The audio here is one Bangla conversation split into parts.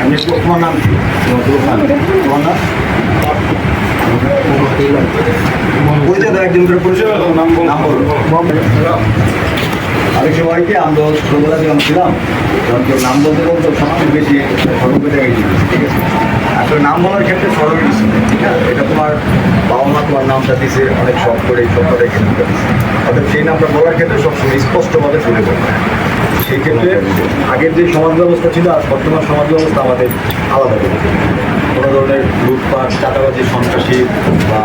আমি তোমার নাম? তোমার নাম পরিচয় দাও একজন করে পরিচয় নাম নাম আরেক সবাইকে আমরা ছোটবেলা যখন ছিলাম তখন কেউ নাম বলতে বলতো সবচেয়ে বেশি সড়কে জায়গায় ঠিক আছে? আসলে নাম বলার ক্ষেত্রে সড়ক ঠিক আছে? এটা তোমার বাবা মা তোমার নামটা দিছে, অনেক শখ করে এই রেখে দিতে অর্থাৎ সেই নামটা বলার ক্ষেত্রে সবসময় স্পষ্টভাবে তুলে ধরবে সেই ক্ষেত্রে আগের যে সমাজ ব্যবস্থা ছিল আর বর্তমান সমাজ ব্যবস্থা আমাদের আলাদা কোনো ধরনের লুটপাট, চাঁদাবাজি, সন্ত্রাসী বা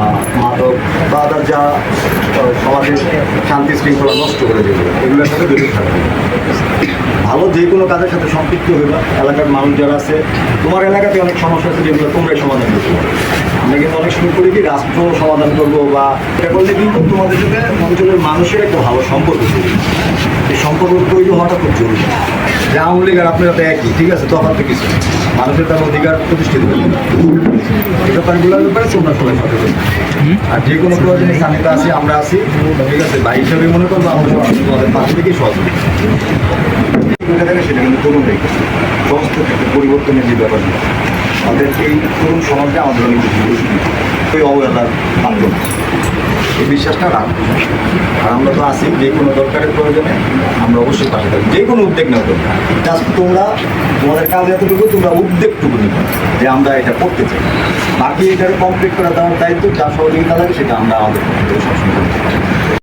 যা সমাজের শান্তি শৃঙ্খলা নষ্ট করে দেবে, এগুলোর সাথে বিরত থাকবে। ভালো যে কোনো কাজের সাথে সম্পৃক্ত হইবা। এলাকার মানুষ যারা আছে, তোমার এলাকাতে অনেক সমস্যা আছে যেগুলো তোমরাই সমাধান করতে আমরা কিন্তু অনেক সময় করি কি, রাষ্ট্র সমাধান করব বা এটা করলে কিন্তু তোমাদের সাথে অঞ্চলের মানুষের একটা ভালো সম্পর্ক তৈরি এই সম্পর্ক তৈরি হওয়াটা খুব জরুরি। যে আওয়ামী লীগ আর আপনারা তো একই, ঠিক আছে? তফাৎ তো কিছু। মানুষের তার অধিকার প্রতিষ্ঠিত ব্যাপারগুলোর ব্যাপারে তোমরা সবাই সচেতন আর যে কোনো প্রয়োজনে স্থানিত আছি আমরা আছি। ঠিক আছে ভাই হিসাবে মনে করব আমরা তোমাদের পাশ থেকেই সহযোগিতা থাকে সেটা কিন্তু তরুণ রেখে সমস্ত ক্ষেত্রে পরিবর্তনের যে ব্যাপারগুলো আমাদের এই তরুণ সমাজটা আমাদের অনেক বেশি ওই অবহেলার পাত্র না। এই বিশ্বাসটা রাখব। আর আমরা তো আছি, যে কোনো দরকারের প্রয়োজনে আমরা অবশ্যই পাশে থাকব। যে কোনো উদ্যোগ নেওয়া দরকার তোমরা, তোমাদের কাজ এতটুকু, তোমরা উদ্যোগটুকু নিবে যে আমরা এটা করতে চাই। বাকি এটার কমপ্লিট করে দেওয়ার দায়িত্ব যা সহযোগিতা লাগে সেটা আমরা আমাদের সবসময় করতে পারি।